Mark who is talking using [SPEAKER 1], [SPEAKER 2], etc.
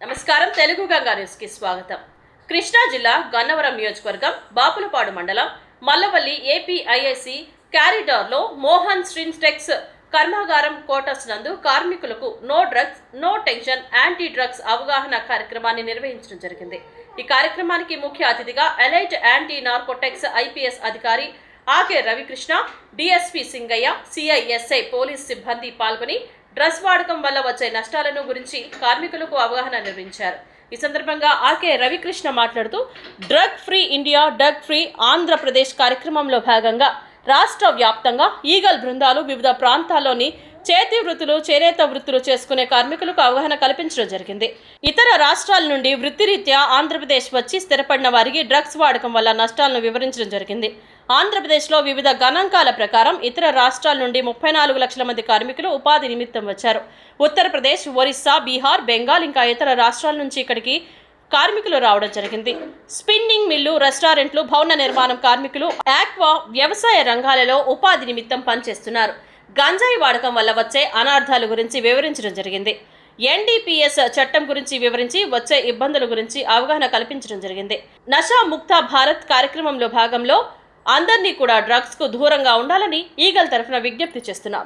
[SPEAKER 1] నమస్కారం తెలుగు గంగా న్యూస్కి స్వాగతం. కృష్ణా జిల్లా గన్నవరం నియోజకవర్గం బాపులపాడు మండలం మల్లవల్లి ఏపీఐఐసి క్యారిడార్లో మోహన్ స్ట్రిన్స్టెక్స్ కర్మాగారం కోటర్స్ నందు కార్మికులకు no drugs no tension anti drugs అవగాహన కార్యక్రమాన్ని నిర్వహించడం జరిగింది. ఈ కార్యక్రమానికి ముఖ్య అతిథిగా ఎలైట్ యాంటీ నార్కోటెక్స్ ఐపీఎస్ అధికారి Ake Ravikrishna DSP Singayya CI SI police సిబ్బంది పాల్గొని డ్రగ్స్ వాడకం వల్ల వచ్చే నష్టాలను గురించి కార్మికులకు అవగాహన నిర్వహించారు. ఈ సందర్భంగా ఆకే రవికృష్ణ మాట్లాడుతూ drug free India drug free Andhra Pradesh కార్యక్రమంలో భాగంగా రాష్ట్ర వ్యాప్తంగా ఈగల్ బృందాలు వివిధ ప్రాంతాల్లోని చేతి వృత్తులు చేనేత వృత్తులు చేసుకునే కార్మికులకు అవగాహన కల్పించడం జరిగింది. ఇతర రాష్ట్రాల నుండి వృత్తిరీత్యా ఆంధ్రప్రదేశ్ వచ్చి స్థిరపడిన వారికి డ్రగ్స్ వాడకం వల్ల నష్టాలను వివరించడం జరిగింది. ఆంధ్రప్రదేశ్లో వివిధ గణాంకాల ప్రకారం ఇతర రాష్ట్రాల నుండి ముప్పై నాలుగు లక్షల మంది కార్మికులు ఉపాధి నిమిత్తం వచ్చారు. ఉత్తరప్రదేశ్ ఒరిస్సా బీహార్ బెంగాల్ ఇంకా ఇతర రాష్ట్రాల నుంచి ఇక్కడికి కార్మికులు రావడం జరిగింది. స్పిన్నింగ్ మిల్లు రెస్టారెంట్లు భవన నిర్మాణం కార్మికులు ఆక్వా వ్యవసాయ రంగాలలో ఉపాధి నిమిత్తం పనిచేస్తున్నారు. గంజాయి వాడకం వల్ల వచ్చే అనార్థాల గురించి వివరించడం జరిగింది. ఎన్డీపీఎస్ చట్టం గురించి వివరించి వచ్చే ఇబ్బందుల గురించి అవగాహన కల్పించడం జరిగింది. నషా ముక్త భారత్ కార్యక్రమంలో భాగంలో అందరినీ కూడా డ్రగ్స్కు దూరంగా ఉండాలని ఈగల్ తరఫున విజ్ఞప్తి చేస్తున్నాం